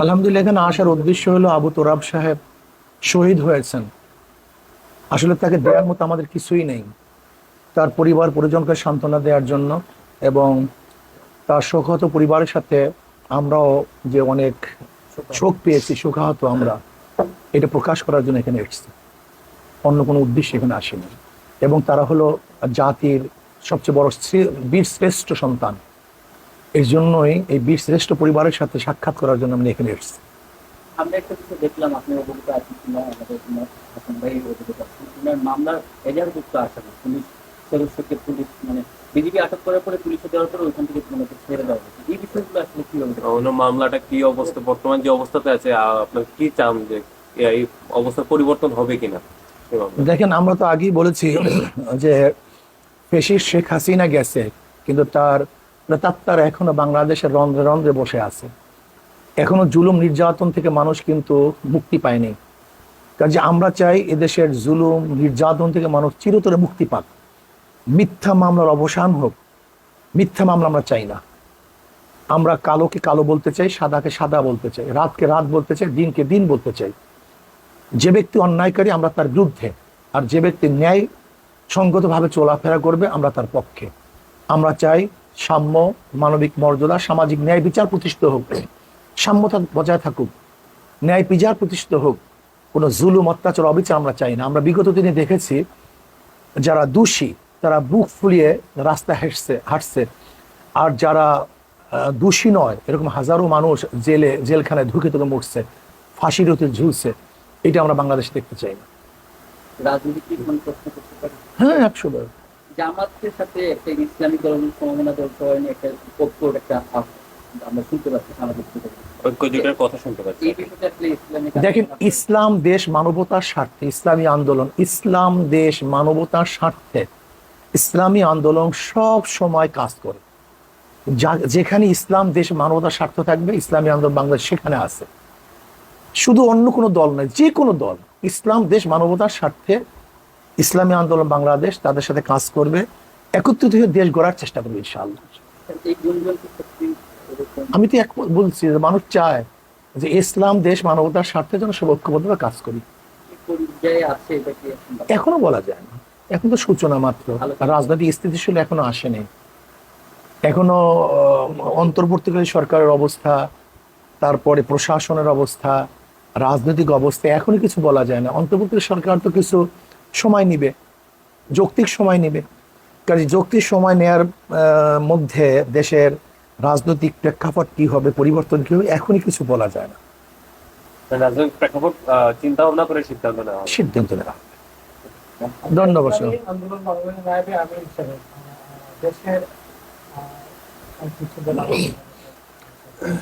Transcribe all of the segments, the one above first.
আলহামদুলিল্লাহ, এখানে আসার উদ্দেশ্য হলো আবু তোরাব সাহেব শহীদ হয়েছেন। আসলে তাকে দেওয়ার মতো আমাদের কিছুই নেই। তার পরিবার পরিজনকে সান্ত্বনা দেওয়ার জন্য এবং তার শোকহত পরিবারের সাথে আমরাও যে অনেক শোক পেয়েছি, শোকাহত আমরা, এটা প্রকাশ করার জন্য এখানে এসেছি। অন্য কোনো উদ্দেশ্যে এখানে আসেনি। এবং তারা হলো জাতির সবচেয়ে বড় বীর শ্রেষ্ঠ সন্তান। এই জন্যই এই বীর শ্রেষ্ঠ পরিবারের সাথে সাক্ষাৎ করার জন্য আমি এখানে এসেছি। আমরা একটা কিছু দেখলাম আপনি অবগত আছেন কিনা আমাদের কিনা হাসান ভাই অবগত আছেন কিনা। মামলার এজাহারভুক্ত আসামি পুলিশ সদস্যকে পুলিশ মানে বিজেপি আটক করার পরে পুলিশে দেওয়ার পরে ওইখান থেকে ছেড়ে দেওয়া হয়েছে। এই বিষয়গুলো আসলে কি হবে? অন্য মামলাটা কি অবস্থা বর্তমান যে অবস্থাতে আছে আপনার কি চান যে এই অবস্থার পরিবর্তন হবে কিনা দেখেন আমরা তো আগেই বলেছি যে পেশির শেখ হাসিনা গেছে কিন্তু তার প্রেতাত্মার এখনও বাংলাদেশের রন্ধ্রে রন্ধ্রে বসে আছে। এখনও জুলুম নির্যাতন থেকে মানুষ কিন্তু মুক্তি পায়নি। কাজে আমরা চাই এদেশের জুলুম, নির্যাতন থেকে মানুষ চিরতরে মুক্তি পাক। মিথ্যা মামলার অবসান হোক, মিথ্যা মামলা আমরা চাই না। আমরা কালোকে কালো বলতে চাই, সাদাকে সাদা বলতে চাই, রাতকে রাত বলতে চাই, দিনকে দিন বলতে চাই। যে ব্যক্তি অন্যায়কারী আমরা তার বিরুদ্ধে, আর যে ব্যক্তি ন্যায় সঙ্গতভাবে চলাফেরা করবে আমরা তার পক্ষে। আমরা চাই সাম্য মানবিক মর্যাদা সামাজিক ন্যায় বিচার প্রতিষ্ঠিত হোক। সাম্যতা বজায় থাকুক। ন্যায় বিচার প্রতিষ্ঠিত হোক। কোনো জুলুম অত্যাচার অবিচার আমরা চাই না। আমরা বিগত দিনে দেখেছি যারা দোষী তারা বুক ফুলিয়ে রাস্তা হেঁটছে হাঁটছে। আর যারা দোষী নয় এরকম হাজারো মানুষ জেলে জেলখানায় ঢুকে তুলে মরছে ফাঁসির হতে ঝুলছে এটা আমরা বাংলাদেশে দেখতে চাই না। হ্যাঁ একশো বার। জামাতের সাথে একটা ইসলামিক দল সমমনা দল সবাই নিয়ে একটা ঐক্যর একটা আমরা শুনতে পাচ্ছি সামাজিক দেখেন ইসলাম দেশ মানবতার স্বার্থে ইসলামী আন্দোলন ইসলাম দেশ মানবতার স্বার্থে ইসলামী আন্দোলন সব সময় কাজ করে। যা- যেখানে ইসলাম দেশ মানবতার স্বার্থ থাকবে ইসলামী আন্দোলন বাংলাদেশ সেখানে আছে। শুধু অন্য কোনো দল নয় যে কোনো দল ইসলাম দেশ মানবতার স্বার্থে ইসলামী আন্দোলন বাংলাদেশ তাদের সাথে কাজ করবে, একত্রিত হয়ে দেশ গড়ার চেষ্টা করবে ইনশাআল্লাহ। আমি তো এক বলছি মানুষ চায় যে ইসলাম দেশ মানবতার স্বার্থে যেন সব ঐক্যবদ্ধভাবে কাজ করি। এখন বলা যায় না। এখন তো সূচনা মাত্র। রাজনৈতিক স্থিতিশীল এখনও আসেনি। এখনও অন্তর্বর্তীকালীন সরকারের অবস্থা, তারপরে প্রশাসনের অবস্থা, রাজনৈতিক অবস্থা, এখনও কিছু বলা যায় না। অন্তর্বর্তী সরকার তো কিছু সময় নিবে যৌক্তিক সময় নিবে। কাজে যৌক্তিক সময় নেয়ার মধ্যে দেশের রাজনৈতিক প্রেক্ষাপট কি হবে পরিবর্তন কি হবে এখনই কিছু বলা যায় না। রাজনৈতিক প্রেক্ষাপট চিন্তা ভাবনা করে সিদ্ধান্ত নেওয়া নেওয়া ধন্যবাদ।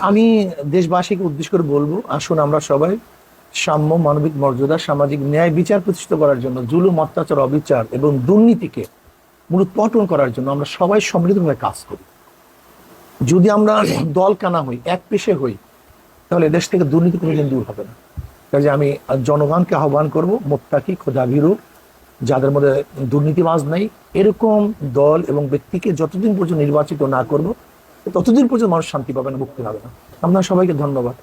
আমি দেশবাসীকে উদ্দেশ্য করে বলব আসুন আমরা সবাই সাম্য, মানবিক মর্যাদা, সামাজিক ন্যায় বিচার প্রতিষ্ঠিত করার জন্য, জুলুম, অত্যাচার, অবিচার এবং দুর্নীতিকে মূলোৎপাটন করার জন্য আমরা সবাই সম্মিলিতভাবে কাজ করি। যদি আমরা দল কানা হই, এক পেশে হই, তাহলে দেশ থেকে দুর্নীতি কোনোদিন দূর হবে না। কাজে আমি জনগণকে আহ্বান করব, মোত্তাকি খোদাভিরু যাদের মধ্যে দুর্নীতিবাজ নেই, এরকম দল এবং ব্যক্তিকে যতদিন পর্যন্ত নির্বাচিত না করব, ততদিন পর্যন্ত মানুষ শান্তি পাবে না, মুক্তি পাবে না। আপনার সবাইকে ধন্যবাদ।